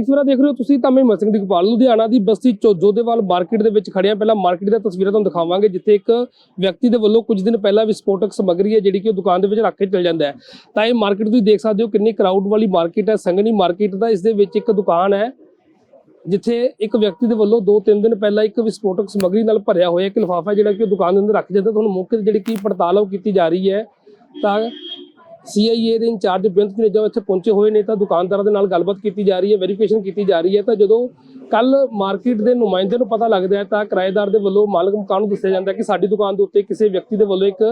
ਦੈਨਿਕ ਸਵੇਰਾ ਦੇਖ ਰਹੇ ਹੋ ਤੁਸੀਂ ਤਾਂ ਮੈਂ ਮਸਿੰਘ ਦੀ ਗੋਪਾਲ ਲੁਧਿਆਣਾ ਦੀ ਬਸਤੀ ਚੋਜੋਦੇਵਾਲ ਮਾਰਕੀਟ ਦੇ ਵਿੱਚ ਖੜਿਆ ਪਹਿਲਾਂ ਮਾਰਕੀਟ ਦੀਆਂ ਤਸਵੀਰਾਂ ਤੁਹਾਨੂੰ ਦਿਖਾਵਾਂਗੇ, ਜਿੱਥੇ ਇੱਕ ਵਿਅਕਤੀ ਦੇ ਵੱਲੋਂ ਕੁਝ ਦਿਨ ਪਹਿਲਾਂ ਵਿਸਫੋਟਕ ਸਮੱਗਰੀ ਹੈ, ਜਿਹੜੀ ਕਿ ਉਹ ਦੁਕਾਨ ਦੇ ਵਿੱਚ ਰੱਖ ਕੇ ਚਲ ਜਾਂਦਾ ਹੈ। ਤਾਂ ਇਹ ਮਾਰਕੀਟ ਤੁਸੀਂ ਦੇਖ ਸਕਦੇ ਹੋ ਕਿੰਨੀ ਕਰਾਊਡ ਵਾਲੀ ਮਾਰਕੀਟ ਹੈ ਸੰਗਣੀ ਮਾਰਕੀਟ ਦਾ ਇਸ ਦੇ ਵਿੱਚ ਇੱਕ ਦੁਕਾਨ ਹੈ, ਜਿੱਥੇ ਇੱਕ ਵਿਅਕਤੀ ਦੇ ਵੱਲੋਂ 2-3 ਦਿਨ ਪਹਿਲਾਂ ਇੱਕ ਵਿਸਫੋਟਕ ਸਮੱਗਰੀ ਨਾਲ ਭਰਿਆ ਹੋਇਆ ਇੱਕ ਲਿਫਾਫਾ ਜਿਹੜਾ ਕਿ ਉਹ ਦੁਕਾਨ ਦੇ ਅੰਦਰ ਰੱਖ ਜਾਂਦਾ ਤੁਹਾਨੂੰ ਮੌਕੇ ਤੇ ਜਿਹੜੀ ਕੀ ਪੜਤਾਲ ਉਹ ਕੀਤੀ ਜਾ ਰਹੀ ਹੈ। ਤਾਂ ਸੀਆਈਏ ਦੇ ਇੰਚਾਰਜ ਬੇਅੰਤ ਜਨੇਜਾ ਇੱਥੇ ਪਹੁੰਚੇ ਹੋਏ ਨੇ ਤਾਂ ਦੁਕਾਨਦਾਰਾਂ ਦੇ ਨਾਲ ਗੱਲਬਾਤ ਕੀਤੀ ਜਾ ਰਹੀ ਹੈ ਵੈਰੀਫਿਕੇਸ਼ਨ ਕੀਤੀ ਜਾ ਰਹੀ ਹੈ। ਤਾਂ ਜਦੋਂ ਕੱਲ ਮਾਰਕੀਟ ਦੇ ਨੁਮਾਇੰਦੇ ਨੂੰ ਪਤਾ ਲੱਗਦਾ ਹੈ ਤਾਂ ਕਿਰਾਏਦਾਰ ਦੇ ਵੱਲੋਂ ਮਾਲਕ ਮਕਾਨ ਨੂੰ ਦੱਸਿਆ ਜਾਂਦਾ ਕਿ ਸਾਡੀ ਦੁਕਾਨ ਦੇ ਉੱਤੇ ਕਿਸੇ ਵਿਅਕਤੀ ਦੇ ਵੱਲੋਂ ਇੱਕ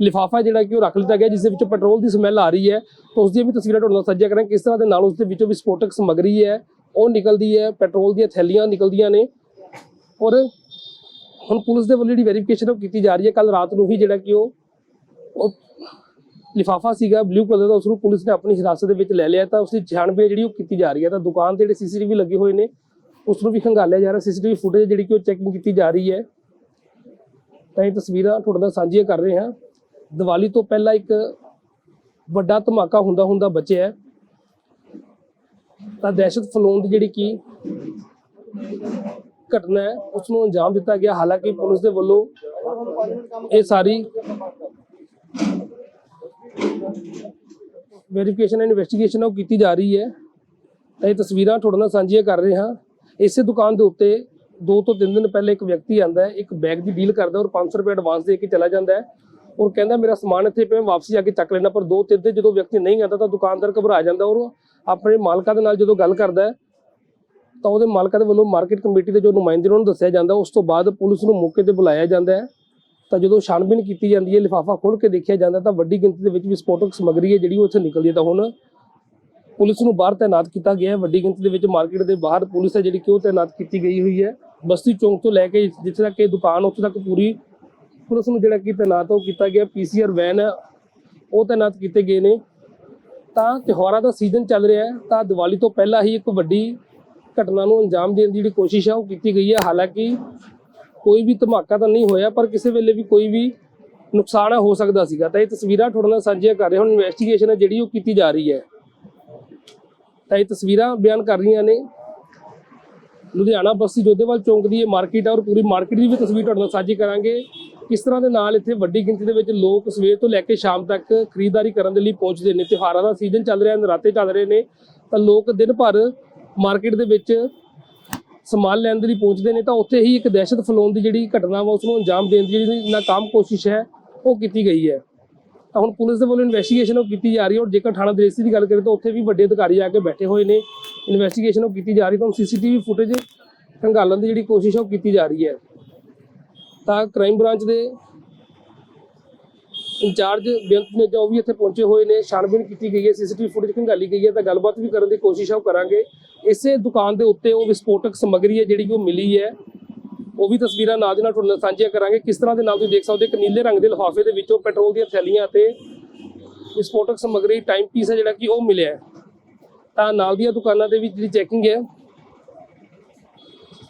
ਲਿਫਾਫਾ ਜਿਹੜਾ ਕਿ ਉਹ ਰੱਖ ਲਿੱਤਾ ਗਿਆ, ਜਿਸ ਦੇ ਵਿੱਚੋਂ ਪੈਟਰੋਲ ਦੀ ਸਮੈਲ ਆ ਰਹੀ ਹੈ। ਤਾਂ ਉਸ ਦੀਆਂ ਵੀ ਤਸਵੀਰਾਂ ਤੁਹਾਡੇ ਨਾਲ ਸਾਂਝੀਆਂ ਕਰਾਂਗੇ। ਕਿਸ ਤਰ੍ਹਾਂ ਦੇ ਨਾਲ ਉਸ ਦੇ ਵਿੱਚੋਂ ਵਿਸਫੋਟਕ ਸਮੱਗਰੀ ਹੈ, ਉਹ ਨਿਕਲਦੀ ਹੈ, ਪੈਟਰੋਲ ਦੀਆਂ ਥੈਲੀਆਂ ਨਿਕਲਦੀਆਂ ਨੇ। ਔਰ ਹੁਣ ਪੁਲਿਸ ਦੇ ਵੱਲੋਂ ਜਿਹੜੀ ਵੈਰੀਫਿਕੇਸ਼ਨ ਉਹ ਕੀਤੀ ਜਾ ਰਹੀ ਹੈ। ਕੱਲ ਰਾਤ ਨੂੰ ਹੀ ਜਿਹੜਾ ਕਿ ਉਹ ਉਹ ਲਿਫਾਫਾ ਸੀਗਾ ਬਲੂ ਕਲਰ ਦਾ ਉਸ ਨੂੰ ਪੁਲਿਸ ਨੇ ਆਪਣੀ ਹਿਰਾਸਤ ਦੇ ਵਿੱਚ ਲੈ ਲਿਆ ਤਾਂ ਉਸ ਦੀ ਛਾਣਬੀਨ ਜਿਹੜੀ ਉਹ ਕੀਤੀ ਜਾ ਰਹੀ ਹੈ। ਤਾਂ ਦੁਕਾਨ ਤੇ ਜਿਹੜੇ ਸੀਸੀਟੀਵੀ ਲੱਗੇ ਹੋਏ ਨੇ ਉਸ ਨੂੰ ਵੀ ਖੰਗਾਲਿਆ ਜਾ ਰਿਹਾ। ਸੀਸੀਟੀਵੀ ਫੁਟੇਜ ਜਿਹੜੀ ਕਿ ਉਹ ਚੈਕਿੰਗ ਕੀਤੀ ਜਾ ਰਹੀ ਹੈ। ਤਾਂ ਇਹ ਤਸਵੀਰਾਂ ਤੁਹਾਡੇ ਨਾਲ ਸਾਂਝੀਆਂ ਕਰ ਰਹੇ ਹਾਂ। ਦੀਵਾਲੀ ਤੋਂ ਪਹਿਲਾਂ ਇੱਕ ਵੱਡਾ ਧਮਾਕਾ ਹੁੰਦਾ ਹੁੰਦਾ ਬਚਿਆ ਤਾਂ ਦਹਿਸ਼ਤ ਫਲੋਨ ਦੀ ਜਿਹੜੀ ਕੀ ਘਟਨਾ ਹੈ ਉਸ ਨੂੰ ਅੰਜਾਮ ਦਿੱਤਾ ਗਿਆ। ਹਾਲਾਂਕਿ ਪੁਲਿਸ ਦੇ ਵੱਲੋਂ ਇਹ ਸਾਰੀ ਵੈਰੀਫਿਕੇਸ਼ਨ ਐਂਡ ਇਨਵੈਸਟੀਗੇਸ਼ਨ ਉਹ ਕੀਤੀ ਜਾ ਰਹੀ ਹੈ। ਤਾਂ ਇਹ ਤਸਵੀਰਾਂ ਤੁਹਾਡੇ ਨਾਲ ਸਾਂਝੀਆਂ ਕਰ ਰਹੇ ਹਾਂ। ਇਸੇ ਦੁਕਾਨ ਦੇ ਉੱਤੇ ਦੋ ਤੋਂ ਤਿੰਨ ਦਿਨ ਪਹਿਲੇ ਇੱਕ ਵਿਅਕਤੀ ਆਂਦਾ ਹੈ, ਇੱਕ ਬੈਗ ਦੀ ਡੀਲ ਕਰਦਾ ਔਰ 500 ਰੁਪਏ ਐਡਵਾਂਸ ਦੇ ਕੇ ਚਲਾ ਜਾਂਦਾ ਹੈ। ਔਰ ਕਹਿੰਦਾ, ਮੇਰਾ ਸਮਾਨ ਇੱਥੇ ਪਿਆ ਵਾਪਸੀ ਆ ਕੇ ਚੱਕ ਲੈਣਾ ਪਰ ਦੋ ਤਿੰਨ ਦਿਨ ਜਦੋਂ ਵਿਅਕਤੀ ਨਹੀਂ ਆਉਂਦਾ ਤਾਂ ਦੁਕਾਨਦਾਰ ਘਬਰਾ ਜਾਂਦਾ ਔਰ ਆਪਣੇ ਮਾਲਕਾਂ ਦੇ ਨਾਲ ਜਦੋਂ ਗੱਲ ਕਰਦਾ ਹੈ, ਤਾਂ ਉਹਦੇ ਮਾਲਕਾਂ ਦੇ ਵੱਲੋਂ ਮਾਰਕੀਟ ਕਮੇਟੀ ਦੇ ਜੋ ਨੁਮਾਇੰਦੇ ਉਹਨਾਂ ਨੂੰ ਦੱਸਿਆ ਜਾਂਦਾ। ਉਸ ਤੋਂ ਬਾਅਦ ਪੁਲਿਸ ਨੂੰ ਮੌਕੇ ਤੇ ਬੁਲਾਇਆ ਜਾਂਦਾ ਹੈ। ਤਾਂ ਜਦੋਂ ਛਾਣਬੀਨ ਕੀਤੀ ਜਾਂਦੀ ਹੈ, ਲਿਫਾਫਾ ਖੋਲ੍ਹ ਕੇ ਦੇਖਿਆ ਜਾਂਦਾ, ਤਾਂ ਵੱਡੀ ਗਿਣਤੀ ਦੇ ਵਿੱਚ ਵਿਸਫੋਟਕ ਸਮੱਗਰੀ ਹੈ ਜਿਹੜੀ ਉਹ ਉੱਥੇ ਨਿਕਲਦੀ ਹੈ। ਤਾਂ ਹੁਣ ਪੁਲਿਸ ਨੂੰ ਬਾਹਰ ਤਾਇਨਾਤ ਕੀਤਾ ਗਿਆ ਹੈ। ਵੱਡੀ ਗਿਣਤੀ ਦੇ ਵਿੱਚ ਮਾਰਕੀਟ ਦੇ ਬਾਹਰ ਪੁਲਿਸ ਹੈ ਜਿਹੜੀ ਕਿ ਉਹ ਤਾਇਨਾਤ ਕੀਤੀ ਗਈ ਹੋਈ ਹੈ। ਬਸਤੀ ਚੌਂਕ ਤੋਂ ਲੈ ਕੇ ਜਿੱਥੇ ਤੱਕ ਇਹ ਦੁਕਾਨ, ਉੱਥੇ ਤੱਕ ਪੂਰੀ ਪੁਲਿਸ ਨੂੰ ਜਿਹੜਾ ਕਿ ਤਾਇਨਾਤ ਉਹ ਕੀਤਾ ਗਿਆ। ਪੀਸੀਆਰ ਵੈਨ ਉਹ ਤਾਇਨਾਤ ਕੀਤੇ ਗਏ ਨੇ। ਤਾਂ ਤਿਉਹਾਰਾਂ ਦਾ ਸੀਜ਼ਨ ਚੱਲ ਰਿਹਾ ਹੈ। ਤਾਂ ਦੀਵਾਲੀ ਤੋਂ ਪਹਿਲਾਂ ਹੀ ਇੱਕ ਵੱਡੀ ਘਟਨਾ ਨੂੰ ਅੰਜਾਮ ਦੇਣ ਦੀ ਜਿਹੜੀ ਕੋਸ਼ਿਸ਼ ਹੈ ਉਹ ਕੀਤੀ ਗਈ ਹੈ। ਹਾਲਾਂਕਿ ਕੋਈ ਵੀ ਧਮਾਕਾ ਤਾਂ ਨਹੀਂ ਹੋਇਆ, ਪਰ ਕਿਸੇ ਵੇਲੇ ਵੀ ਕੋਈ ਵੀ ਨੁਕਸਾਨ ਹੋ ਸਕਦਾ ਸੀਗਾ। ਤਾਂ ਇਹ ਤਸਵੀਰਾਂ ਤੁਹਾਡੇ ਨਾਲ ਸਾਂਝੀਆਂ ਕਰ ਰਹੇ। ਹੁਣ ਇਨਵੈਸਟੀਗੇਸ਼ਨ ਹੈ ਜਿਹੜੀ ਉਹ ਕੀਤੀ ਜਾ ਰਹੀ ਹੈ। ਤਾਂ ਇਹ ਤਸਵੀਰਾਂ ਬਿਆਨ ਕਰ ਰਹੀਆਂ ਨੇ। ਲੁਧਿਆਣਾ ਬਸਤੀ ਜੋਧੇਵਾਲ ਚੌਂਕ ਦੀ ਇਹ ਮਾਰਕੀਟ ਹੈ ਔਰ ਪੂਰੀ ਮਾਰਕੀਟ ਦੀ ਵੀ ਤਸਵੀਰ ਤੁਹਾਡੇ ਨਾਲ ਸਾਂਝੀ ਕਰਾਂਗੇ। ਕਿਸ ਤਰ੍ਹਾਂ ਦੇ ਨਾਲ ਇੱਥੇ ਵੱਡੀ ਗਿਣਤੀ ਦੇ ਵਿੱਚ ਲੋਕ ਸਵੇਰ ਤੋਂ ਲੈ ਕੇ ਸ਼ਾਮ ਤੱਕ ਖਰੀਦਦਾਰੀ ਕਰਨ ਦੇ ਲਈ ਪਹੁੰਚਦੇ ਨੇ? ਤਿਉਹਾਰਾਂ ਦਾ ਸੀਜ਼ਨ ਚੱਲ ਰਿਹਾ, ਨਰਾਤੇ ਚੱਲ ਰਹੇ ਨੇ। ਤਾਂ ਲੋਕ ਦਿਨ ਭਰ ਮਾਰਕੀਟ ਦੇ ਵਿੱਚ ਸਮਾਨ ਲੈਣ ਦੇ ਲਈ ਪਹੁੰਚਦੇ ਨੇ ਤਾਂ ਉੱਥੇ ਹੀ ਇੱਕ ਦਹਿਸ਼ਤ ਫੈਲਾਉਣ ਦੀ ਜਿਹੜੀ ਘਟਨਾ ਵਾ ਉਸ ਨੂੰ ਅੰਜਾਮ ਦੇਣ ਦੀ ਜਿਹੜੀ ਨਾਕਾਮ ਕੋਸ਼ਿਸ਼ ਹੈ, ਉਹ ਕੀਤੀ ਗਈ ਹੈ। ਤਾਂ ਹੁਣ ਪੁਲਿਸ ਦੇ ਵੱਲੋਂ ਇਨਵੈਸਟੀਗੇਸ਼ਨ ਉਹ ਕੀਤੀ ਜਾ ਰਹੀ ਹੈ ਔਰ ਜੇਕਰ ਥਾਣਾ ਦਰੇਸੀ ਦੀ ਗੱਲ ਕਰੀਏ ਤਾਂ ਉੱਥੇ ਵੀ ਵੱਡੇ ਅਧਿਕਾਰੀ ਆ ਕੇ ਬੈਠੇ ਹੋਏ ਨੇ। ਇਨਵੈਸਟੀਗੇਸ਼ਨ ਉਹ ਕੀਤੀ ਜਾ ਰਹੀ ਤਾਂ ਸੀਸੀਟੀਵੀ ਫੁਟੇਜ ਖੰਗਾਲਣ ਦੀ ਜਿਹੜੀ ਕੋਸ਼ਿਸ਼ ਉਹ ਕੀਤੀ ਜਾ ਰਹੀ ਹੈ। ਤਾਂ ਕ੍ਰਾਈਮ ਬ੍ਰਾਂਚ ਦੇ ਇੰਚਾਰਜ ਬੇਅੰਤ ਨੇ ਜੋ ਵੀ ਇੱਥੇ ਪਹੁੰਚੇ ਹੋਏ ਨੇ ਛਾਣਬੀਨ ਕੀਤੀ ਗਈ ਹੈ ਸੀਸੀਟੀਵੀ ਫੁਟੇਜ ਖੰਗਾਲੀ ਗਈ ਹੈ, ਤਾਂ ਗੱਲਬਾਤ ਵੀ ਕਰਨ ਦੀ ਕੋਸ਼ਿਸ਼ ਉਹ ਕਰਾਂਗੇ। ਇਸੇ ਦੁਕਾਨ ਦੇ ਉੱਤੇ ਉਹ ਵਿਸਫੋਟਕ ਸਮੱਗਰੀ ਹੈ ਜਿਹੜੀ ਕਿ ਉਹ ਮਿਲੀ ਹੈ। ਉਹ ਵੀ ਤਸਵੀਰਾਂ ਨਾਲ ਦੇ ਨਾਲ ਤੁਹਾਡੇ ਨਾਲ ਸਾਂਝੀਆਂ ਕਰਾਂਗੇ। ਕਿਸ ਤਰ੍ਹਾਂ ਦੇ ਨਾਲ ਤੁਸੀਂ ਦੇਖ ਸਕਦੇ ਹੋ ਇੱਕ ਨੀਲੇ ਰੰਗ ਦੇ ਲਿਫਾਫੇ ਦੇ ਵਿੱਚੋਂ ਪੈਟਰੋਲ ਦੀਆਂ ਥੈਲੀਆਂ ਅਤੇ ਵਿਸਫੋਟਕ ਸਮੱਗਰੀ ਟਾਈਮ ਪੀਸ ਹੈ ਜਿਹੜਾ ਕਿ ਉਹ ਮਿਲਿਆ ਤਾਂ ਨਾਲ ਦੀਆਂ ਦੁਕਾਨਾਂ ਦੇ ਵਿੱਚ ਜਿਹੜੀ ਚੈਕਿੰਗ ਹੈ,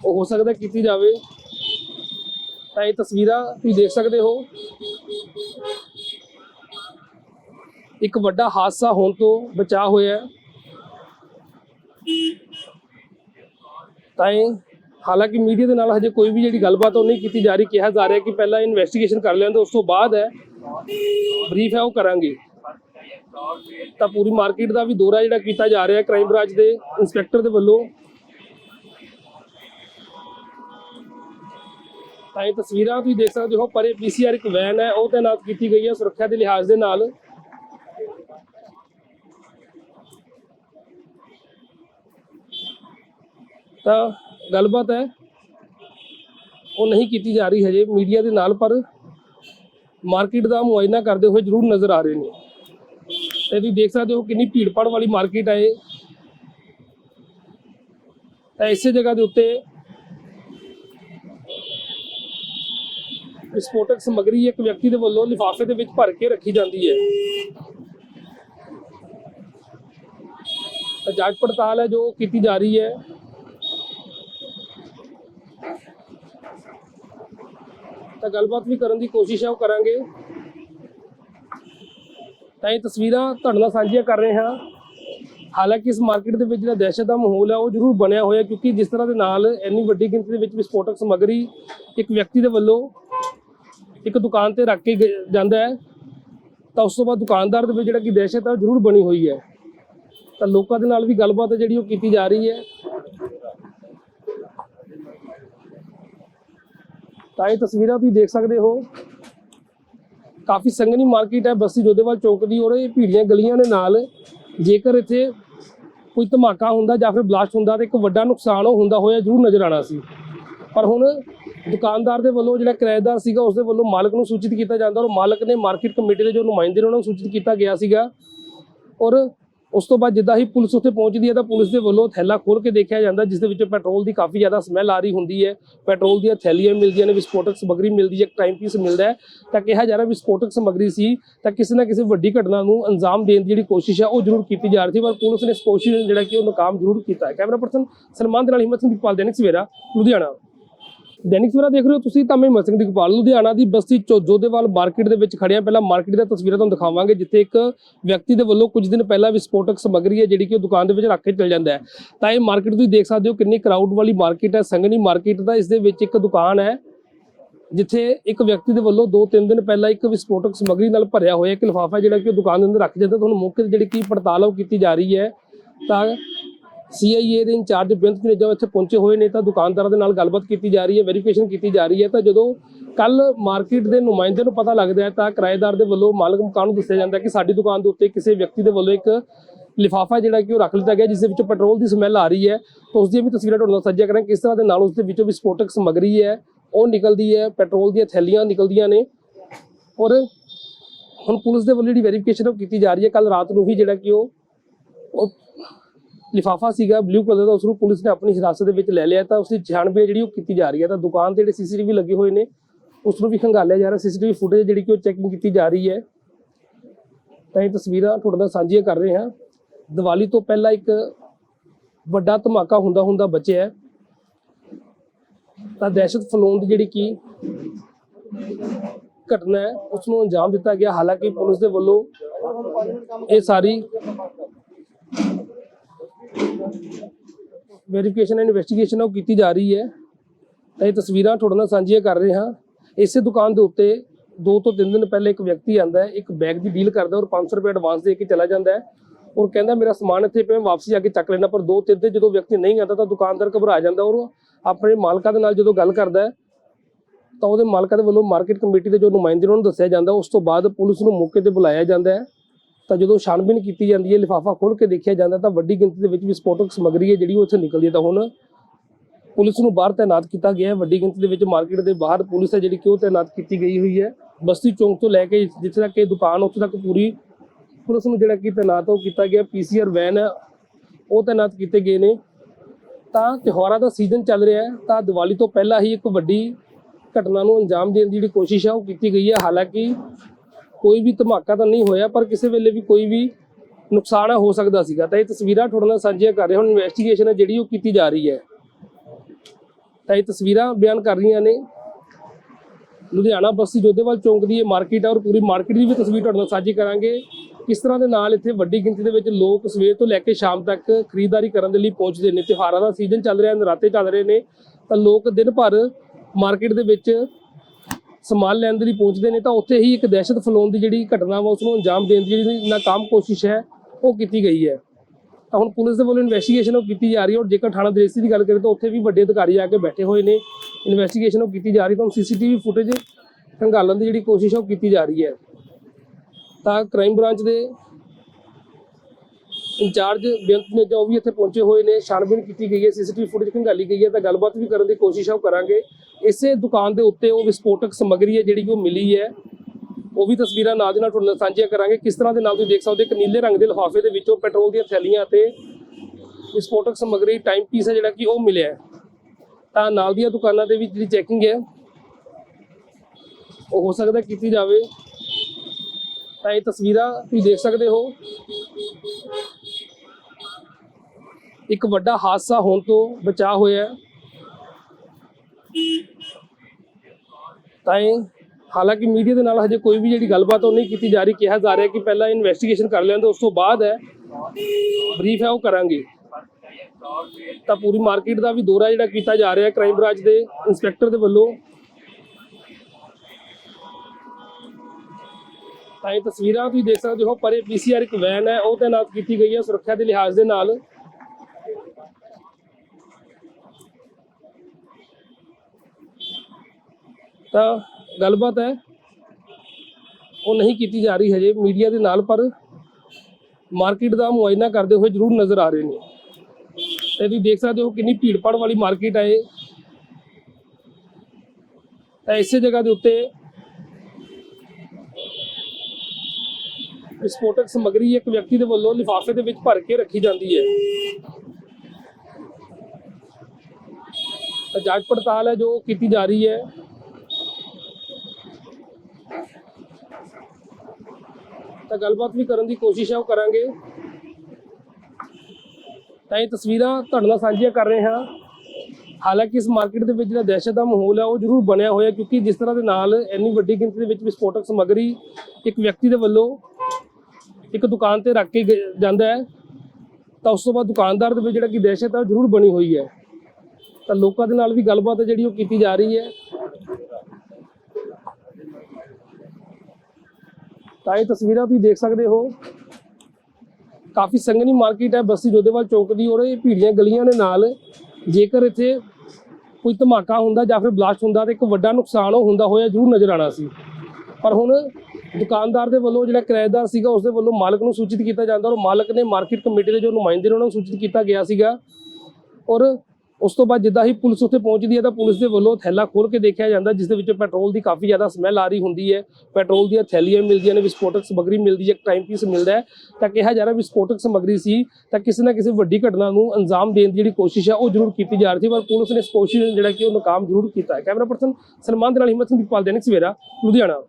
ਉਹ ਹੋ ਸਕਦਾ ਕੀਤੀ ਜਾਵੇ। ਤਾਂ ਇਹ ਤਸਵੀਰਾਂ ਤੁਸੀਂ ਦੇਖ ਸਕਦੇ ਹੋ। ਇੱਕ ਵੱਡਾ ਹਾਦਸਾ ਹੋਣ ਤੋਂ ਬਚਾ ਹੋਇਆ ਹੈ। ਤਾਂ ਇਹ ਹਾਲਾਂਕਿ ਮੀਡੀਆ ਦੇ ਨਾਲ ਹਜੇ ਕੋਈ ਵੀ ਜਿਹੜੀ ਗੱਲਬਾਤ ਉਹ ਨਹੀਂ ਕੀਤੀ ਜਾ ਰਹੀ, ਕਿਹਾ ਜਾ ਰਿਹਾ ਕਿ ਪਹਿਲਾਂ ਇਨਵੈਸਟੀਗੇਸ਼ਨ ਕਰ ਲੈਣ ਤੇ ਉਸ ਤੋਂ ਬਾਅਦ ਹੈ ਬਰੀਫ ਹੈ, ਉਹ ਕਰਾਂਗੇ। ਤਾਂ ਪੂਰੀ ਮਾਰਕੀਟ ਦਾ ਵੀ ਦੌਰਾ ਜਿਹੜਾ ਕੀਤਾ ਜਾ ਰਿਹਾ ਕ੍ਰਾਈਮ ਬ੍ਰਾਂਚ ਦੇ ਇੰਸਪੈਕਟਰ ਦੇ ਵੱਲੋਂ। ਤਾਂ ਇਹ ਤਸਵੀਰਾਂ ਤੁਸੀਂ ਦੇਖ ਸਕਦੇ ਹੋ, ਪਰੇ ਪੀਸੀਆਰ ਇੱਕ ਵੈਨ ਹੈ, ਉਹ ਤੈਨਾਤ ਕੀਤੀ ਗਈ ਹੈ ਸੁਰੱਖਿਆ ਦੇ ਲਿਹਾਜ਼ ਦੇ ਨਾਲ। ਤਾਂ ਗੱਲਬਾਤ ਹੈ। ਉਹ ਨਹੀਂ ਕੀਤੀ ਜਾ ਰਹੀ ਹਜੇ। ਮੀਡੀਆ ਦੇ ਨਾਲ ਪਰ ਮਾਰਕੀਟ ਦਾ ਮੁਆਇਨਾ ਕਰਦੇ ਹੋਏ ਜ਼ਰੂਰ ਨਜ਼ਰ ਆ ਰਹੇ ਨੇ। ਤੇ ਤੁਸੀਂ ਦੇਖ ਸਕਦੇ ਹੋ ਕਿੰਨੀ ਭੀੜ ਭਾੜ ਵਾਲੀ ਮਾਰਕੀਟ ਹੈ ਤਾਂ ਇਸੇ ਜਗ੍ਹਾ ਦੇ ਉੱਤੇ ਵਿਸਫੋਟਕ ਸਮੱਗਰੀ ਇੱਕ ਵਿਅਕਤੀ ਦੇ ਵੱਲੋਂ ਲਿਫਾਫੇ ਦੇ ਵਿੱਚ ਭਰ ਕੇ ਰੱਖੀ ਜਾਂਦੀ ਹੈ। ਜਾਂਚ ਪੜਤਾਲ ਹੈ ਜੋ ਕੀਤੀ ਜਾ ਰਹੀ ਹੈ। ਤਾਂ ਗੱਲਬਾਤ ਵੀ ਕਰਨ ਦੀ ਕੋਸ਼ਿਸ਼ ਹੈ ਉਹ ਕਰਾਂਗੇ। ਤਾਂ ਇਹ ਤਸਵੀਰਾਂ ਤੁਹਾਡੇ ਨਾਲ ਸਾਂਝੀਆਂ ਕਰ ਰਹੇ ਹਾਂ। ਹਾਲਾਂਕਿ ਇਸ ਮਾਰਕੀਟ ਦੇ ਵਿੱਚ ਜਿਹੜਾ ਦਹਿਸ਼ਤ ਦਾ ਮਾਹੌਲ ਹੈ ਉਹ ਜ਼ਰੂਰ ਬਣਿਆ ਹੋਇਆ ਕਿਉਂਕਿ ਜਿਸ ਤਰ੍ਹਾਂ ਦੇ ਨਾਲ ਇੰਨੀ ਵੱਡੀ ਗਿਣਤੀ ਦੇ ਵਿੱਚ ਵਿਸਫੋਟਕ ਸਮੱਗਰੀ ਇੱਕ ਵਿਅਕਤੀ ਦੇ ਵੱਲੋਂ ਇੱਕ ਦੁਕਾਨ ਤੇ ਰੱਖ ਕੇ ਜਾਂਦਾ ਹੈ। ਤਾਂ ਉਸ ਤੋਂ ਬਾਅਦ ਦੁਕਾਨਦਾਰ ਦੇ ਵਿੱਚ ਜਿਹੜਾ ਕਿ ਦਹਿਸ਼ਤ ਹੈ ਉਹ ਜ਼ਰੂਰ ਬਣੀ ਹੋਈ ਹੈ। ਤਾਂ ਲੋਕਾਂ ਦੇ ਨਾਲ ਵੀ ਗੱਲਬਾਤ ਹੈ ਜਿਹੜੀ ਉਹ ਕੀਤੀ ਜਾ ਰਹੀ ਹੈ। ਤਾਂ ਇਹ ਤਸਵੀਰਾਂ ਤੁਸੀਂ ਦੇਖ ਸਕਦੇ ਹੋ। ਕਾਫੀ ਸੰਘਣੀ ਮਾਰਕੀਟ ਹੈ ਬਸਤੀ ਜੋਧੇਵਾਲ ਚੌਕ ਦੀ ਔਰ ਇਹ ਭੀੜੀਆਂ ਗਲੀਆਂ ਦੇ ਨਾਲ ਜੇਕਰ ਇੱਥੇ ਕੋਈ ਧਮਾਕਾ ਹੁੰਦਾ ਜਾਂ ਫਿਰ ਬਲਾਸਟ ਹੁੰਦਾ ਤਾਂ ਇੱਕ ਵੱਡਾ ਨੁਕਸਾਨ ਉਹ ਹੁੰਦਾ ਹੋਇਆ ਜ਼ਰੂਰ ਨਜ਼ਰ ਆਣਾ ਸੀ। ਪਰ ਹੁਣ ਦੁਕਾਨਦਾਰ ਦੇ ਵੱਲੋਂ ਜਿਹੜਾ ਕਿਰਾਏਦਾਰ ਸੀਗਾ ਉਸ ਦੇ ਵੱਲੋਂ ਮਾਲਕ ਨੂੰ ਸੂਚਿਤ ਕੀਤਾ ਜਾਂਦਾ ਔਰ ਮਾਲਕ ਨੇ ਮਾਰਕੀਟ ਕਮੇਟੀ ਦੇ ਜੋ ਨੁਮਾਇੰਦੇ ਨੇ ਉਹਨਾਂ ਨੂੰ ਸੂਚਿਤ ਕੀਤਾ ਗਿਆ ਸੀਗਾ। ਔਰ ਉਸ ਤੋਂ ਬਾਅਦ ਜਿੱਦਾਂ ਹੀ ਪੁਲਿਸ ਉੱਥੇ ਪਹੁੰਚਦੀ ਹੈ ਤਾਂ ਪੁਲਿਸ ਦੇ ਵੱਲੋਂ ਥੈਲਾ ਖੋਲ ਕੇ ਦੇਖਿਆ ਜਾਂਦਾ, ਜਿਸ ਦੇ ਵਿੱਚ ਪੈਟਰੋਲ ਦੀ ਕਾਫੀ ਜ਼ਿਆਦਾ ਸਮੈਲ ਆ ਰਹੀ ਹੁੰਦੀ ਹੈ। ਪੈਟਰੋਲ ਦੀਆਂ ਥੈਲੀਆਂ ਮਿਲਦੀਆਂ ਨੇ, ਵਿਸਫੋਟਕ ਸਮੱਗਰੀ ਮਿਲਦੀ ਹੈ, ਇੱਕ ਟਾਈਮ ਪੀਸ ਮਿਲਦਾ ਹੈ। ਤਾਂ ਕਿਹਾ ਜਾ ਰਿਹਾ ਵਿਸਫੋਟਕ ਸਮੱਗਰੀ ਸੀ, ਤਾਂ ਕਿਸੇ ਨਾ ਕਿਸੇ ਵੱਡੀ ਘਟਨਾ ਨੂੰ ਅੰਜਾਮ ਦੇਣ ਦੀ ਜਿਹੜੀ ਕੋਸ਼ਿਸ਼ ਹੈ ਉਹ ਜ਼ਰੂਰ ਕੀਤੀ ਜਾ ਰਹੀ ਸੀ, ਪਰ ਪੁਲਿਸ ਨੇ ਇਸ ਕੋਸ਼ਿਸ਼ ਨੂੰ ਜਿਹੜਾ ਕਿ ਉਹ ਨਾਕਾਮ ਜ਼ਰੂਰ ਕੀਤਾ ਹੈ। ਕੈਮਰਾ ਪਰਸਨ ਸਲਮਾਨ ਦੇ ਨਾਲ ਹਿੰਮਤ ਸਿੰਘ ਦੀਪਾਲ ਦੈਨਿਕ ਸਵੇਰਾ, ਲੁਧਿਆਣਾ। ਦੈਨਿਕ ਸਵੇਰਾ ਦੇਖ ਰਹੇ ਹੋ ਤੁਸੀਂ ਤਾਂ ਮੈਂ ਹਿੰਮਤ ਸਿੰਘ ਦੀਪਾਲ ਲੁਧਿਆਣਾ ਦੀ ਬਸਤੀ ਚੋ- ਜੋਧੇਵਾਲ ਮਾਰਕੀਟ ਦੇ ਵਿੱਚ ਖੜਿਆ ਪਹਿਲਾਂ ਮਾਰਕੀਟ ਦਾ ਤਸਵੀਰਾਂ ਤੁਹਾਨੂੰ ਦਿਖਾਵਾਂਗੇ, ਜਿੱਥੇ ਇੱਕ ਵਿਅਕਤੀ ਦੇ ਵੱਲੋਂ ਕੁਝ ਦਿਨ ਪਹਿਲਾਂ ਵਿਸਫੋਟਕ ਸਮੱਗਰੀ ਹੈ, ਜਿਹੜੀ ਕਿ ਉਹ ਦੁਕਾਨ ਦੇ ਵਿੱਚ ਰੱਖ ਕੇ ਚਲ ਜਾਂਦਾ ਹੈ। ਤਾਂ ਇਹ ਮਾਰਕੀਟ ਤੁਸੀਂ ਦੇਖ ਸਕਦੇ ਹੋ ਕਿੰਨੀ ਕਰਾਊਡ ਵਾਲੀ ਮਾਰਕੀਟ ਹੈ ਸੰਗਣੀ ਮਾਰਕੀਟ ਦਾ। ਇਸ ਦੇ ਵਿੱਚ ਇੱਕ ਦੁਕਾਨ ਹੈ, ਜਿੱਥੇ ਇੱਕ ਵਿਅਕਤੀ ਦੇ ਵੱਲੋਂ 2-3 ਦਿਨ ਪਹਿਲਾਂ ਇੱਕ ਵਿਸਫੋਟਕ ਸਮੱਗਰੀ ਨਾਲ ਭਰਿਆ ਹੋਇਆ ਇੱਕ ਲਿਫਾਫਾ ਜਿਹੜਾ ਕਿ ਉਹ ਦੁਕਾਨ ਦੇ ਅੰਦਰ ਰੱਖ ਜਾਂਦਾ। ਤੁਹਾਨੂੰ ਮੌਕੇ ਤੇ ਜਿਹੜੀ ਕੀ ਪੜਤਾਲ ਉਹ ਕੀਤੀ ਜਾ ਰਹੀ ਹੈ। ਤਾਂ ਸੀਆਈਏ ਦੇ ਇੰਚਾਰਜ ਬੇਅੰਤ ਜਨੇਜਾ ਇੱਥੇ ਪਹੁੰਚੇ ਹੋਏ ਨੇ, ਤਾਂ ਦੁਕਾਨਦਾਰਾਂ ਦੇ ਨਾਲ ਗੱਲਬਾਤ ਕੀਤੀ ਜਾ ਰਹੀ ਹੈ ਵੈਰੀਫਿਕੇਸ਼ਨ ਕੀਤੀ ਜਾ ਰਹੀ ਹੈ। ਤਾਂ ਜਦੋਂ ਕੱਲ ਮਾਰਕੀਟ ਦੇ ਨੁਮਾਇੰਦੇ ਨੂੰ ਪਤਾ ਲੱਗਦਾ ਹੈ, ਤਾਂ ਕਿਰਾਏਦਾਰ ਦੇ ਵੱਲੋਂ ਮਾਲਕ ਮਕਾਨ ਨੂੰ ਦੱਸਿਆ ਜਾਂਦਾ ਕਿ ਸਾਡੀ ਦੁਕਾਨ ਦੇ ਉੱਤੇ ਕਿਸੇ ਵਿਅਕਤੀ ਦੇ ਵੱਲੋਂ ਇੱਕ ਲਿਫਾਫਾ ਜਿਹੜਾ ਕਿ ਉਹ ਰੱਖ ਲਿੱਤਾ ਗਿਆ, ਜਿਸ ਦੇ ਵਿੱਚ ਪੈਟਰੋਲ ਦੀ ਸਮੈਲ ਆ ਰਹੀ ਹੈ। ਤਾਂ ਉਸ ਦੀਆਂ ਵੀ ਤਸਵੀਰਾਂ ਤੁਹਾਡੇ ਨਾਲ ਸਾਂਝੀਆਂ ਕਰਾਂ ਕਿਸ ਤਰ੍ਹਾਂ ਦੇ ਨਾਲ ਉਸ ਦੇ ਵਿੱਚੋਂ ਵਿਸਫੋਟਕ ਸਮੱਗਰੀ ਹੈ, ਉਹ ਨਿਕਲਦੀ ਹੈ, ਪੈਟਰੋਲ ਦੀਆਂ ਥੈਲੀਆਂ ਨਿਕਲਦੀਆਂ ਨੇ। ਔਰ ਹੁਣ ਪੁਲਿਸ ਦੇ ਵੱਲੋਂ ਜਿਹੜੀ ਵੈਰੀਫਿਕੇਸ਼ਨ ਉਹ ਕੀਤੀ ਜਾ ਰਹੀ ਹੈ। ਕੱਲ ਰਾਤ ਨੂੰ ਹੀ ਜਿਹੜਾ ਕਿ ਉਹ ਉਹ ਲਿਫਾਫਾ ਸੀਗਾ ਬਲੂ ਕਲਰ ਦਾ ਉਸ ਨੂੰ ਪੁਲਿਸ ਨੇ ਆਪਣੀ ਹਿਰਾਸਤ ਦੇ ਵਿੱਚ ਲੈ ਲਿਆ ਤਾਂ ਉਸ ਦੀ ਛਾਣਬੀਨ ਜਿਹੜੀ ਉਹ ਕੀਤੀ ਜਾ ਰਹੀ ਹੈ। ਤਾਂ ਦੁਕਾਨ ਤੇ ਜਿਹੜੇ ਸੀਸੀਟੀਵੀ ਲੱਗੇ ਹੋਏ ਨੇ ਉਸ ਨੂੰ ਵੀ ਖੰਗਾਲਿਆ ਜਾ ਰਿਹਾ। ਸੀਸੀਟੀਵੀ ਫੁਟੇਜ ਜਿਹੜੀ ਕਿ ਉਹ ਚੈਕਿੰਗ ਕੀਤੀ ਜਾ ਰਹੀ ਹੈ। ਤਾਂ ਇਹ ਤਸਵੀਰਾਂ ਤੁਹਾਡੇ ਨਾਲ ਸਾਂਝੀਆਂ ਕਰ ਰਹੇ ਹਾਂ। ਦੀਵਾਲੀ ਤੋਂ ਪਹਿਲਾਂ ਇੱਕ ਵੱਡਾ ਧਮਾਕਾ ਹੁੰਦਾ ਹੁੰਦਾ ਬਚਿਆ ਤਾਂ ਦਹਿਸ਼ਤ ਫੈਲਾਉਣ ਦੀ ਜਿਹੜੀ ਕੀ ਘਟਨਾ ਹੈ ਉਸ ਨੂੰ ਅੰਜਾਮ ਦਿੱਤਾ ਗਿਆ। ਹਾਲਾਂਕਿ ਪੁਲਿਸ ਦੇ ਵੱਲੋਂ ਇਹ ਸਾਰੀ ਵੈਰੀਫਿਕੇਸ਼ਨ ਐਂਡ ਇਨਵੈਸਟੀਗੇਸ਼ਨ ਉਹ ਕੀਤੀ ਜਾ ਰਹੀ ਹੈ। ਇਹ ਤਸਵੀਰਾਂ ਤੁਹਾਡੇ ਨਾਲ ਸਾਂਝੀਆਂ ਕਰ ਰਹੇ ਹਾਂ। ਇਸੇ ਦੁਕਾਨ ਦੇ ਉੱਤੇ ਦੋ ਤੋਂ ਤਿੰਨ ਦਿਨ ਪਹਿਲੇ ਇੱਕ ਵਿਅਕਤੀ ਆਂਦਾ ਹੈ, ਇੱਕ ਬੈਗ ਦੀ ਡੀਲ ਕਰਦਾ ਔਰ 500 ਰੁਪਏ ਐਡਵਾਂਸ ਦੇ ਕੇ ਚਲਾ ਜਾਂਦਾ ਹੈ ਔਰ ਕਹਿੰਦਾ ਮੇਰਾ ਸਮਾਨ ਇੱਥੇ ਪਿਆ ਵਾਪਸੀ ਆ ਕੇ ਚੱਕ ਲੈਣਾ ਪਰ ਦੋ ਤਿੰਨ ਦਿਨ ਜਦੋਂ ਵਿਅਕਤੀ ਨਹੀਂ ਆਉਂਦਾ ਤਾਂ ਦੁਕਾਨਦਾਰ ਘਬਰਾ ਜਾਂਦਾ ਔਰ ਆਪਣੇ ਮਾਲਕਾਂ ਦੇ ਨਾਲ ਜਦੋਂ ਗੱਲ ਕਰਦਾ ਹੈ, ਤਾਂ ਉਹਦੇ ਮਾਲਕਾਂ ਦੇ ਵੱਲੋਂ ਮਾਰਕੀਟ ਕਮੇਟੀ ਦੇ ਜੋ ਨੁਮਾਇੰਦੇ ਨੇ ਉਹਨਾਂ ਨੂੰ ਦੱਸਿਆ ਜਾਂਦਾ। ਉਸ ਤੋਂ ਬਾਅਦ ਪੁਲਿਸ ਨੂੰ ਮੌਕੇ ਤੇ ਬੁਲਾਇਆ ਜਾਂਦਾ ਹੈ। ਤਾਂ ਜਦੋਂ ਛਾਣਬੀਨ ਕੀਤੀ ਜਾਂਦੀ ਹੈ, ਲਿਫਾਫਾ ਖੋਲ ਕੇ ਦੇਖਿਆ ਜਾਂਦਾ ਤਾਂ ਵੱਡੀ ਗਿਣਤੀ ਦੇ ਵਿੱਚ ਵਿਸਫੋਟਕ ਸਮੱਗਰੀ ਹੈ ਜਿਹੜੀ ਉਹ ਉੱਥੇ ਨਿਕਲਦੀ ਹੈ। ਤਾਂ ਹੁਣ ਪੁਲਿਸ ਨੂੰ ਬਾਹਰ ਤਾਇਨਾਤ ਕੀਤਾ ਗਿਆ ਹੈ। ਵੱਡੀ ਗਿਣਤੀ ਦੇ ਵਿੱਚ ਮਾਰਕੀਟ ਦੇ ਬਾਹਰ ਪੁਲਿਸ ਹੈ ਜਿਹੜੀ ਕਿ ਉਹ ਤਾਇਨਾਤ ਕੀਤੀ ਗਈ ਹੋਈ ਹੈ। ਬਸਤੀ ਚੌਂਕ ਤੋਂ ਲੈ ਕੇ ਜਿੱਥੇ ਤੱਕ ਇਹ ਦੁਕਾਨ, ਉੱਥੇ ਤੱਕ ਪੂਰੀ ਪੁਲਿਸ ਨੂੰ ਜਿਹੜਾ ਕਿ ਤਾਇਨਾਤ ਉਹ ਕੀਤਾ ਗਿਆ। ਪੀਸੀਆਰ ਵੈਨ ਹੈ ਉਹ ਤਾਇਨਾਤ ਕੀਤੇ ਗਏ ਨੇ। ਤਾਂ ਤਿਉਹਾਰਾਂ ਦਾ ਸੀਜ਼ਨ ਚੱਲ ਰਿਹਾ ਹੈ। ਤਾਂ ਦੀਵਾਲੀ ਤੋਂ ਪਹਿਲਾਂ ਹੀ ਇੱਕ ਵੱਡੀ ਘਟਨਾ ਨੂੰ ਅੰਜਾਮ ਦੇਣ ਦੀ ਜਿਹੜੀ ਕੋਸ਼ਿਸ਼ ਹੈ ਉਹ ਕੀਤੀ ਗਈ ਹੈ। ਹਾਲਾਂਕਿ ਕੋਈ ਵੀ ਧਮਾਕਾ ਤਾਂ ਨਹੀਂ ਹੋਇਆ, ਪਰ ਕਿਸੇ ਵੇਲੇ ਵੀ ਕੋਈ ਵੀ ਨੁਕਸਾਨ ਹੋ ਸਕਦਾ ਸੀਗਾ। ਤਾਂ ਇਹ ਤਸਵੀਰਾਂ ਤੁਹਾਡੇ ਨਾਲ ਸਾਂਝੀਆਂ ਕਰ ਰਹੇ। ਹੁਣ ਇਨਵੈਸਟੀਗੇਸ਼ਨ ਹੈ ਜਿਹੜੀ ਉਹ ਕੀਤੀ ਜਾ ਰਹੀ ਹੈ। ਤਾਂ ਇਹ ਤਸਵੀਰਾਂ ਬਿਆਨ ਕਰ ਰਹੀਆਂ ਨੇ। ਲੁਧਿਆਣਾ ਬਸਤੀ ਜੋਧੇਵਾਲ ਚੌਂਕ ਦੀ ਇਹ ਮਾਰਕੀਟ ਹੈ ਔਰ ਪੂਰੀ ਮਾਰਕੀਟ ਦੀ ਵੀ ਤਸਵੀਰ ਤੁਹਾਡੇ ਨਾਲ ਸਾਂਝੀ ਕਰਾਂਗੇ। ਕਿਸ ਤਰ੍ਹਾਂ ਦੇ ਨਾਲ ਇੱਥੇ ਵੱਡੀ ਗਿਣਤੀ ਦੇ ਵਿੱਚ ਲੋਕ ਸਵੇਰ ਤੋਂ ਲੈ ਕੇ ਸ਼ਾਮ ਤੱਕ ਖਰੀਦਦਾਰੀ ਕਰਨ ਦੇ ਲਈ ਪਹੁੰਚਦੇ ਨੇ? ਤਿਉਹਾਰਾਂ ਦਾ ਸੀਜ਼ਨ ਚੱਲ ਰਿਹਾ, ਨਰਾਤੇ ਚੱਲ ਰਹੇ ਨੇ। ਤਾਂ ਲੋਕ ਦਿਨ ਭਰ ਮਾਰਕੀਟ ਦੇ ਵਿੱਚ ਸਮਾਨ ਲੈਣ ਦੇ ਲਈ ਪਹੁੰਚਦੇ ਨੇ ਤਾਂ ਉੱਥੇ ਹੀ ਇੱਕ ਦਹਿਸ਼ਤ ਫੈਲਾਉਣ ਦੀ ਜਿਹੜੀ ਘਟਨਾ ਵਾ ਉਸ ਨੂੰ ਅੰਜਾਮ ਦੇਣ ਦੀ ਜਿਹੜੀ ਨਾਕਾਮ ਕੋਸ਼ਿਸ਼ ਹੈ, ਉਹ ਕੀਤੀ ਗਈ ਹੈ। ਤਾਂ ਹੁਣ ਪੁਲਿਸ ਦੇ ਵੱਲੋਂ ਇਨਵੈਸਟੀਗੇਸ਼ਨ ਉਹ ਕੀਤੀ ਜਾ ਰਹੀ ਹੈ, ਔਰ ਜੇਕਰ ਥਾਣਾ ਦਰੇਸੀ ਦੀ ਗੱਲ ਕਰੀਏ ਤਾਂ ਉੱਥੇ ਵੀ ਵੱਡੇ ਅਧਿਕਾਰੀ ਆ ਕੇ ਬੈਠੇ ਹੋਏ ਨੇ। ਇਨਵੈਸਟੀਗੇਸ਼ਨ ਉਹ ਕੀਤੀ ਜਾ ਰਹੀ ਤਾਂ ਸੀਸੀਟੀਵੀ ਫੁਟੇਜ ਖੰਗਾਲਣ ਦੀ ਜਿਹੜੀ ਕੋਸ਼ਿਸ਼ ਹੈ, ਉਹ ਕੀਤੀ ਜਾ ਰਹੀ ਹੈ। ਤਾਂ ਕ੍ਰਾਈਮ ਬ੍ਰਾਂਚ ਦੇ ਇੰਚਾਰਜ ਬੇਅੰਤ ਨੇ ਜੋ ਵੀ ਇੱਥੇ ਪਹੁੰਚੇ ਹੋਏ ਨੇ ਛਾਣਬੀਨ ਕੀਤੀ ਗਈ ਹੈ ਸੀਸੀਟੀਵੀ ਫੁਟੇਜ ਖੰਗਾਲੀ ਗਈ ਹੈ, ਤਾਂ ਗੱਲਬਾਤ ਵੀ ਕਰਨ ਦੀ ਕੋਸ਼ਿਸ਼ ਉਹ ਕਰਾਂਗੇ। ਇਸੇ ਦੁਕਾਨ ਦੇ ਉੱਤੇ ਉਹ ਵਿਸਫੋਟਕ ਸਮੱਗਰੀ ਹੈ ਜਿਹੜੀ ਕਿ ਉਹ ਮਿਲੀ ਹੈ। ਉਹ ਵੀ ਤਸਵੀਰਾਂ ਨਾਲ ਦੇ ਨਾਲ ਤੁਹਾਡੇ ਨਾਲ ਸਾਂਝੀਆਂ ਕਰਾਂਗੇ। ਕਿਸ ਤਰ੍ਹਾਂ ਦੇ ਨਾਲ ਤੁਸੀਂ ਦੇਖ ਸਕਦੇ ਹੋ ਇੱਕ ਨੀਲੇ ਰੰਗ ਦੇ ਲਿਫਾਫੇ ਦੇ ਵਿੱਚੋਂ ਪੈਟਰੋਲ ਦੀਆਂ ਥੈਲੀਆਂ ਅਤੇ ਵਿਸਫੋਟਕ ਸਮੱਗਰੀ ਟਾਈਮ ਪੀਸ ਹੈ ਜਿਹੜਾ ਕਿ ਉਹ ਮਿਲਿਆ ਤਾਂ ਨਾਲ ਦੀਆਂ ਦੁਕਾਨਾਂ ਦੇ ਵਿੱਚ ਜਿਹੜੀ ਚੈਕਿੰਗ ਹੈ, ਉਹ ਹੋ ਸਕਦਾ ਕੀਤੀ ਜਾਵੇ। ਤਾਂ ਇਹ ਤਸਵੀਰਾਂ ਤੁਸੀਂ ਦੇਖ ਸਕਦੇ ਹੋ। ਇੱਕ ਵੱਡਾ ਹਾਦਸਾ ਹੋਣ ਤੋਂ ਬਚਾ ਹੋਇਆ ਹੈ। ਤਾਂ ਇਹ ਹਾਲਾਂਕਿ ਮੀਡੀਆ ਦੇ ਨਾਲ ਹਜੇ ਕੋਈ ਵੀ ਜਿਹੜੀ ਗੱਲਬਾਤ ਉਹ ਨਹੀਂ ਕੀਤੀ ਜਾ ਰਹੀ, ਕਿਹਾ ਜਾ ਰਿਹਾ ਕਿ ਪਹਿਲਾਂ ਇਨਵੈਸਟੀਗੇਸ਼ਨ ਕਰ ਲੈਣ ਤੇ ਉਸ ਤੋਂ ਬਾਅਦ ਹੈ ਬਰੀਫ ਹੈ ਉਹ ਕਰਾਂਗੇ। ਤਾਂ ਪੂਰੀ ਮਾਰਕੀਟ ਦਾ ਵੀ ਦੌਰਾ ਜਿਹੜਾ ਕੀਤਾ ਜਾ ਰਿਹਾ ਕ੍ਰਾਈਮ ਬ੍ਰਾਂਚ ਦੇ ਇੰਸਪੈਕਟਰ ਦੇ ਵੱਲੋਂ। ਤਾਂ ਇਹ ਤਸਵੀਰਾਂ ਤੁਸੀਂ ਦੇਖ ਸਕਦੇ ਹੋ, ਪਰੇ ਪੀਸੀਆਰ ਇੱਕ ਵੈਨ ਹੈ, ਉਹ ਤੈਨਾਤ ਕੀਤੀ ਗਈ ਹੈ ਸੁਰੱਖਿਆ ਦੇ ਲਿਹਾਜ਼ ਦੇ ਨਾਲ। ਤਾਂ ਗੱਲਬਾਤ ਹੈ। ਉਹ ਨਹੀਂ ਕੀਤੀ ਜਾ ਰਹੀ ਹਜੇ ਮੀਡੀਆ ਦੇ ਨਾਲ, ਪਰ ਮਾਰਕੀਟ ਦਾ ਮੁਆਇਨਾ ਕਰਦੇ ਹੋਏ ਜ਼ਰੂਰ ਨਜ਼ਰ ਆ ਰਹੇ ਨੇ। ਤੇ ਤੁਸੀਂ ਦੇਖ ਸਕਦੇ ਹੋ ਕਿੰਨੀ ਭੀੜ ਭਾੜ ਵਾਲੀ ਮਾਰਕੀਟ ਹੈ ਇਹ। ਤਾਂ ਇਸੇ ਜਗ੍ਹਾ ਦੇ ਉੱਤੇ ਵਿਸਫੋਟਕ ਸਮੱਗਰੀ ਇੱਕ ਵਿਅਕਤੀ ਦੇ ਵੱਲੋਂ ਲਿਫਾਫੇ ਦੇ ਵਿੱਚ ਭਰ ਕੇ ਰੱਖੀ ਜਾਂਦੀ ਹੈ। ਜਾਂਚ ਪੜਤਾਲ ਹੈ ਜੋ ਕੀਤੀ ਜਾ ਰਹੀ ਹੈ। ਤਾਂ ਗੱਲਬਾਤ ਵੀ ਕਰਨ ਦੀ ਕੋਸ਼ਿਸ਼ ਹੈ, ਉਹ ਕਰਾਂਗੇ। ਤਾਂ ਇਹ ਤਸਵੀਰਾਂ ਤੁਹਾਡੇ ਨਾਲ ਸਾਂਝੀਆਂ ਕਰ ਰਹੇ ਹਾਂ। ਹਾਲਾਂਕਿ ਇਸ ਮਾਰਕੀਟ ਦੇ ਵਿੱਚ ਜਿਹੜਾ ਦਹਿਸ਼ਤ ਦਾ ਮਾਹੌਲ ਹੈ, ਉਹ ਜ਼ਰੂਰ ਬਣਿਆ ਹੋਇਆ ਕਿਉਂਕਿ ਜਿਸ ਤਰ੍ਹਾਂ ਦੇ ਨਾਲ ਇੰਨੀ ਵੱਡੀ ਗਿਣਤੀ ਦੇ ਵਿੱਚ ਵਿਸਫੋਟਕ ਸਮੱਗਰੀ ਇੱਕ ਵਿਅਕਤੀ ਦੇ ਵੱਲੋਂ ਇੱਕ ਦੁਕਾਨ ਤੇ ਰੱਖ ਕੇ ਜਾਂਦਾ ਹੈ। ਤਾਂ ਉਸ ਤੋਂ ਬਾਅਦ ਦੁਕਾਨਦਾਰ ਦੇ ਵਿੱਚ ਜਿਹੜਾ ਕਿ ਦਹਿਸ਼ਤ ਹੈ, ਉਹ ਜ਼ਰੂਰ ਬਣੀ ਹੋਈ ਹੈ। ਤਾਂ ਲੋਕਾਂ ਦੇ ਨਾਲ ਵੀ ਗੱਲਬਾਤ ਹੈ ਜਿਹੜੀ ਉਹ ਕੀਤੀ ਜਾ ਰਹੀ ਹੈ। ਤਾਂ ਇਹ ਤਸਵੀਰਾਂ ਤੁਸੀਂ ਦੇਖ ਸਕਦੇ ਹੋ। ਕਾਫੀ ਸੰਘਣੀ ਮਾਰਕੀਟ ਹੈ ਬਸਤੀ ਜੋਧੇਵਾਲ ਚੌਕ ਦੀ ਔਰ ਇਹ ਭੀੜੀਆਂ ਗਲੀਆਂ ਦੇ ਨਾਲ ਜੇਕਰ ਇੱਥੇ ਕੋਈ ਧਮਾਕਾ ਹੁੰਦਾ ਜਾਂ ਫਿਰ ਬਲਾਸਟ ਹੁੰਦਾ ਤਾਂ ਇੱਕ ਵੱਡਾ ਨੁਕਸਾਨ ਉਹ ਹੁੰਦਾ ਹੋਇਆ ਜ਼ਰੂਰ ਨਜ਼ਰ ਆਣਾ ਸੀ। ਪਰ ਹੁਣ ਦੁਕਾਨਦਾਰ ਦੇ ਵੱਲੋਂ ਜਿਹੜਾ ਕਿਰਾਏਦਾਰ ਸੀਗਾ ਉਸ ਦੇ ਵੱਲੋਂ ਮਾਲਕ ਨੂੰ ਸੂਚਿਤ ਕੀਤਾ ਜਾਂਦਾ ਔਰ ਮਾਲਕ ਨੇ ਮਾਰਕੀਟ ਕਮੇਟੀ ਦੇ ਜੋ ਨੁਮਾਇੰਦੇ ਨੇ ਉਹਨਾਂ ਨੂੰ ਸੂਚਿਤ ਕੀਤਾ ਗਿਆ ਸੀਗਾ। ਔਰ ਉਸ ਤੋਂ ਬਾਅਦ ਜਿੱਦਾਂ ਹੀ ਪੁਲਿਸ ਉੱਥੇ ਪਹੁੰਚਦੀ ਹੈ ਤਾਂ ਪੁਲਿਸ ਦੇ ਵੱਲੋਂ ਥੈਲਾ ਖੋਲ ਕੇ ਦੇਖਿਆ ਜਾਂਦਾ, ਜਿਸ ਦੇ ਵਿੱਚ ਪੈਟਰੋਲ ਦੀ ਕਾਫੀ ਜ਼ਿਆਦਾ ਸਮੈਲ ਆ ਰਹੀ ਹੁੰਦੀ ਹੈ। ਪੈਟਰੋਲ ਦੀਆਂ ਥੈਲੀਆਂ ਮਿਲਦੀਆਂ ਨੇ, ਵਿਸਫੋਟਕ ਸਮੱਗਰੀ ਮਿਲਦੀ ਹੈ ਟਾਈਮ ਪੀਸ ਮਿਲਦਾ ਹੈ। ਤਾਂ ਕਿਹਾ ਜਾ ਰਿਹਾ ਵਿਸਫੋਟਕ ਸਮੱਗਰੀ ਸੀ, ਤਾਂ ਕਿਸੇ ਨਾ ਕਿਸੇ ਵੱਡੀ ਘਟਨਾ ਨੂੰ ਅੰਜਾਮ ਦੇਣ ਦੀ ਜਿਹੜੀ ਕੋਸ਼ਿਸ਼ ਹੈ ਉਹ ਜ਼ਰੂਰ ਕੀਤੀ ਜਾ ਰਹੀ ਸੀ, ਪਰ ਪੁਲਿਸ ਨੇ ਇਸ ਕੋਸ਼ਿਸ਼ ਨੂੰ ਜਿਹੜਾ ਕਿ ਉਹ ਨਾਕਾਮ ਜ਼ਰੂਰ ਕੀਤਾ ਹੈ। ਕੈਮਰਾ ਪਰਸਨ ਸਨਮਾਨ ਦੇ ਨਾਲ ਹਿੰਮਤ ਸਿੰਘ ਦੀਪਾਲ ਦੇਨਿਕ ਸਵੇਰਾ, ਲੁਧਿਆਣਾ।